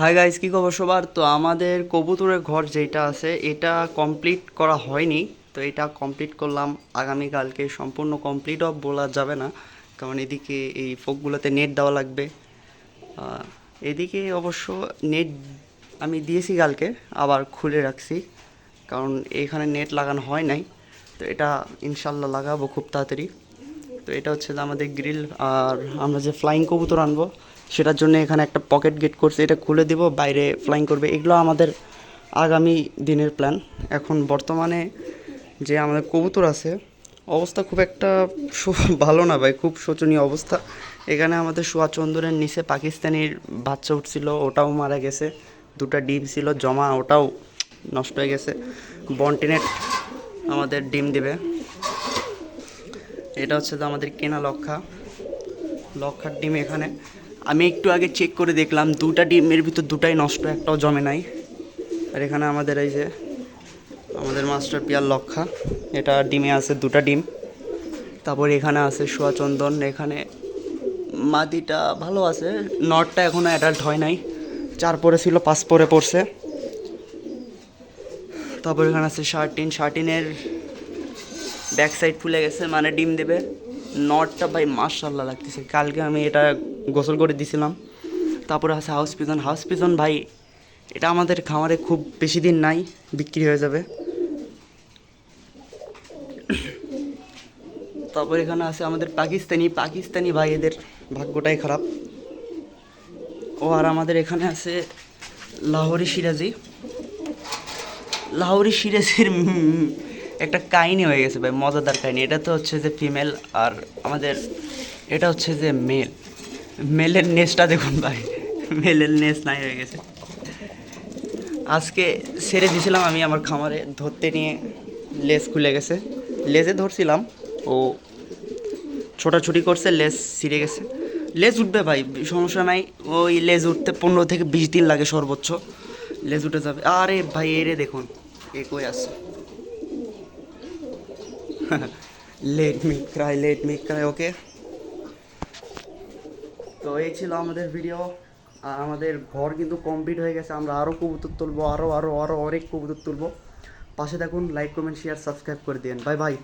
Hi guys কী খবর সবার? তো আমাদের কবুতরের ঘর যেটা আছে, এটা কমপ্লিট করা হয়নি। তো এটা কমপ্লিট করলাম। আগামীকালকে সম্পূর্ণ কমপ্লিটও বলা যাবে না। কারণ এদিকে এই ফোকগুলোতে নেট দেওয়া লাগবে। এদিকে অবশ্য নেট আমি দিয়েছি কালকে, আবার খুলে রাখছি। কারণ এখানে নেট লাগানো হয় নাই। তো এটা ইনশাল্লাহ লাগাবো খুব তাড়াতাড়ি। তো এটা হচ্ছে আমাদের গ্রিল আর আমরা যে ফ্লাইং কবুতর আনব সেটার জন্য এখানে একটা পকেট গেট করছে, এটা খুলে দিব, বাইরে ফ্লাইং করবে। এগুলো আমাদের আগামী দিনের প্ল্যান এখন বর্তমানে যে আমাদের কবুতর আছে, অবস্থা খুব একটা ভালো না ভাই, খুব শোচনীয় অবস্থা। এখানে আমাদের সোয়া চন্দনের নিচে পাকিস্তানির বাচ্চা উঠছিল, ওটাও মারা গেছে। দুটা ডিম ছিল, জমা, ওটাও নষ্ট হয়ে গেছে। বন্টিনেট আমাদের ডিম দিবে। এটা হচ্ছে তো আমাদের কেনা লক্ষা। লক্ষার ডিম এখানে। আমি একটু আগে চেক করে দেখলাম, দুটা ডিমের ভিতর দুটাই নষ্ট, একটাও জমে নাই। আর এখানে আমাদের এই যে, আমাদের মাস্টার পিয়ার লক্ষা, এটা ডিমে আছে দুটা ডিম। তারপর এখানে আছে সোয়াচন্দন এখানে মাদিটা ভালো আছে, নটটা এখনও অ্যাডাল্ট হয় নাই। চার পরে ছিল পাঁচ পরে পড়ছে। তারপর এখানে আছে শার্টিন শার্টিনের ব্যাক সাইড ফুলে গেছে মানে ডিম দেবে। নটটা ভাই মার্শাল্লাহ লাগতেছে। কালকে আমি এটা গোসল করে দিছিলাম। তারপরে আছে হাউস পিজন। হাউস পিজন ভাই, এটা আমাদের খামারে খুব বেশি দিন নাই, বিক্রি হয়ে যাবে। তারপর এখানে আছে আমাদের পাকিস্তানি। পাকিস্তানি ভাই, এদের ভাগ্যটাই খারাপ। ও আর আমাদের এখানে আছে লাহোরি সিরাজি। লাহোরি সিরাজের একটা কাহিনী হয়ে গেছে ভাই, মজাদার কাহিনী। এটা তো হচ্ছে যে ফিমেল আর আমাদের, এটা হচ্ছে যে মেল মেলের নেসটা দেখুন ভাই মেলের নেস নাই হয়ে গেছে। আজকে সেরে দিয়েছিলাম আমি আমার খামারে, ধরতে নিয়ে লেজ খুলে গেছে। লেজে ধরছিলাম, ও ছোটাছুটি করছে, লেজ ছিঁড়ে গেছে। লেজ উঠবে ভাই, সমস্যা নাই, ওই লেজ উঠতে পনেরো থেকে বিশ দিন লাগে সর্বোচ্চ। লেজ উঠে যাবে। আরে ভাই, এরে দেখুন, এ কই আছে? Let me cry let me cry okay তো এই ছিল আমাদের ভিডিও আর আমাদের ঘর কিন্তু কমপ্লিট হয়ে গেছে। আমরা আরও কবুতর তুলবো আরও আরও আরও অনেক কবুতর তুলবো। পাশে দেখুন লাইক কমেন্ট শেয়ার সাবস্ক্রাইব করে দিন বাই বাই